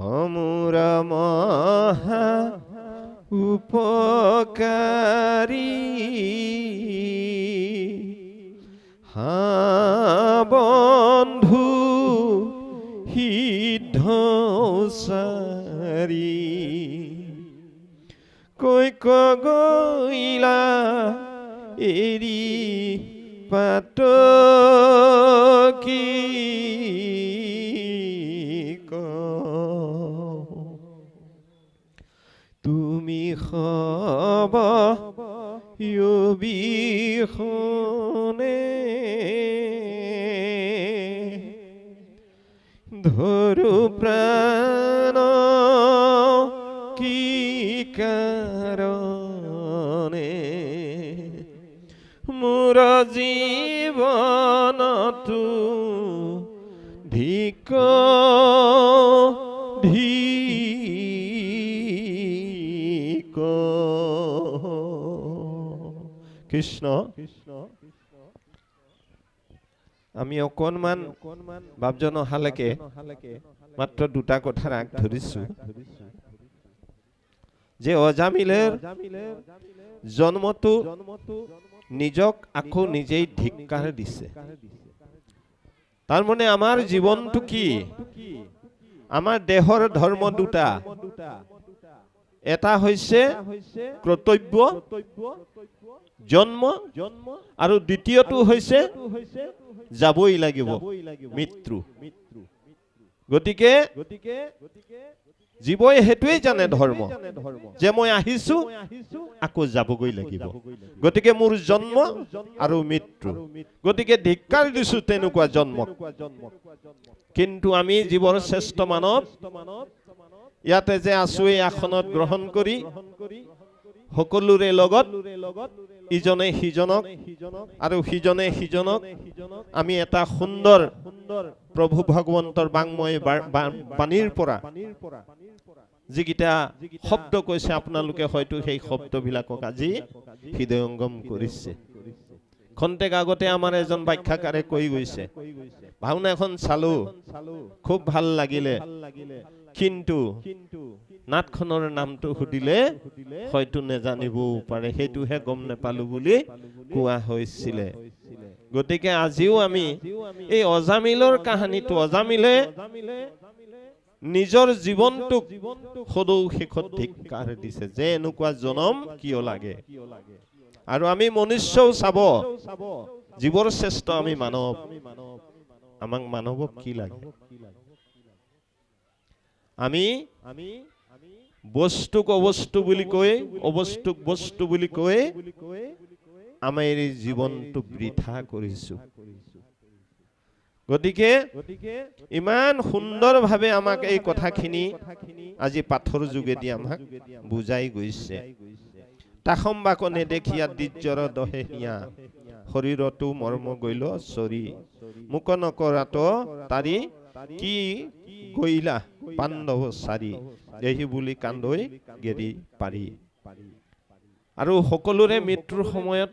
হমুরা মহা উপকারী। হা বন্ধু সিদ্ধসাৰী কৈ কগৈলা এৰি পাত হব বিহনে ধরু প্রাণ কি কারণে? মোর জীবন তু ধিক ধিক কৃষ্ণ। আমি অকণমান বাপজন অহালৈকে মাত্ৰ দুটা কথাৰ আগ ধৰিছো যে অজামিলেৰ জন্মটো নিজক আকৌ নিজেই ধিক্কাৰ দিছে। তাৰমানে আমাৰ জীৱনটো কি? আমাৰ দেহৰ ধৰ্ম দুটা। এটা হৈছে কৰ্তব্য জন্ম আৰু দ্বিতীয়টো হৈছে যাবই লাগিব মৃত্যু। গতিকে জীৱই সেইটোৱেই জানে ধৰ্ম। যে মই আহিছো আকৌ যাবগৈ লাগিব। গতিকে মোৰ জন্ম আৰু মৃত্যু। গতিকে ধিক্কাৰ দিছো তেনেকুৱা জন্মক। কিন্তু আমি জীৱৰ শ্ৰেষ্ঠ মানৱ ইয়াতে যে আছো এই আসনত গ্ৰহণ কৰি সকলোৰে লগত ইজনে সিজনক আৰু সিজনে সিজনক আমি এটা সুন্দৰ প্ৰভু ভগৱন্তৰ বাংময় বাণীৰ পৰা যিকেইটা শব্দ কৈছে আপোনালোকে হয়তো সেই শব্দবিলাকক আজি হৃদয়ংগম কৰিছে। খন্তেক আগতে আমাৰ এজন ব্যাখ্যাকাৰে কৈ গৈছে ভাওনা এখন চালো, খুব ভালো লাগিলে। কিন্তু নাটখনৰ নামটো সুধিলে হয়তো নেজানিবও পাৰে সেইটোহে গম নেপালো বুলি কোৱা হৈছিলে। গতিকে আজিও আমি এই অজামিলৰ কাহিনীটো অজামিলে নিজৰ জীৱনটোক সদৌ শেষত ধিক্কাৰ দিছে যে এনেকুৱা জনম কিয় লাগে? আৰু আমি মনুষ্যও চাব জীৱৰ শ্ৰেষ্ঠ আমি মানৱ। আমাক মানৱক কি লাগে? আমি আমি বস্তুক অবস্তু বুলি কৈ অবস্তুক বস্তু বুলি কৈ আমাৰ এই জীৱনটো বৃথা কৰিছো গতিকে ইমান সুন্দৰভাৱে আমাক এই কথাখিনি আজি পাথৰ যোগেদি আমাক বুজাই গৈছে। তাসম্বাক নেদেখিয়া দিজ্জৰ দহে হিয়া। শৰীৰতো মৰ্ম গৈল চৰি মোক নকৰাত তাৰি কি গৈলা পাণ্ডৱ চাৰি এহি বুলি কান্দৈ গেৰি পাৰি। আৰু সকলোৰে মৃত্যুৰ সময়ত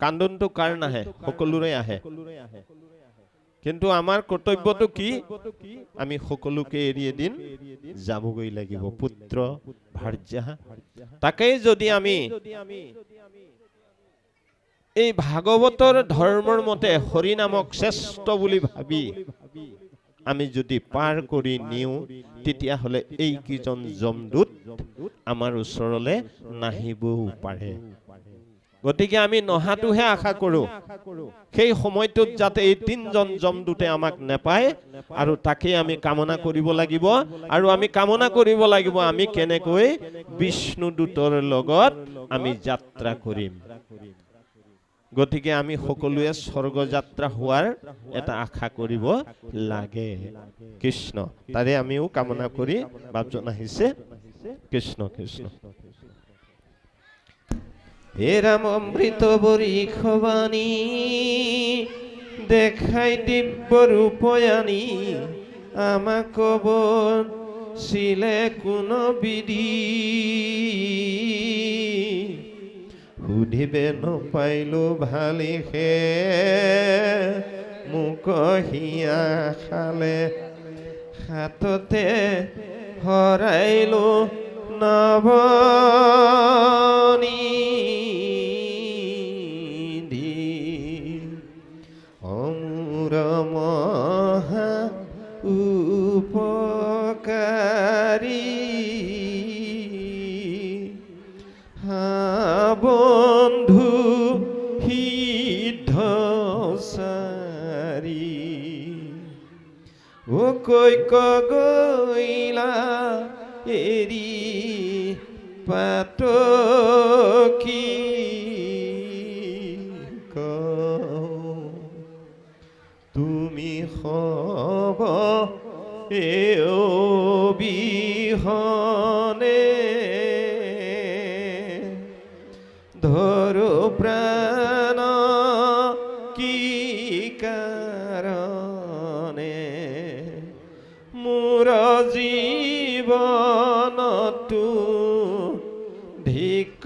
কান্দনটো কাৰ নাহে? সকলোৰে আহে। কিন্তু আমাৰ কৰ্তব্যটো কি? আমি সকলোকে এৰি এদিন যাবগৈ লাগিব। পুত্ৰ ভাৰ্যা তাকেই যদি আমি এই ভাগৱতৰ ধৰ্মৰ মতে হৰি নামক শ্ৰেষ্ঠ বুলি ভাবি আমি যদি পাৰ কৰি নিওঁ তেতিয়াহ'লে এইকেইজন যমদূত আমাৰ ওচৰলৈ নাহিবও পাৰে। গতিকে আমি নহাটোহে আশা কৰো। সেই সময়টোত যাতে এই তিনজন যমদূতে আমাক নেপায় আৰু তাকেই আমি কামনা কৰিব লাগিব আৰু আমি কামনা কৰিব লাগিব আমি কেনেকৈ বিষ্ণুদূতৰ লগত আমি যাত্ৰা কৰিম। গতিকে আমি সকলোৱে স্বৰ্গযাত্ৰা হোৱাৰ এটা আশা কৰিব লাগে। কৃষ্ণ, তাৰে আমিও কামনা কৰি বাপজন আহিছে। কৃষ্ণ কৃষ্ণ। হে রাম অমৃত বরিখবাণী দেখাই দিব্য রূপয়ানী আমাক শিলে কোন বিধি। সুধিবে নপাইলো ভালিহে মোক হিয়া খালে হাততে হৰাইলো নৱনিধি অমূৰ মহা উপকাৰী চাৰি ও গৈলা এৰি পাতকি। কওঁ তুমি হব এ অবিহনে ধরো প্রাণ জীবনটো ধিক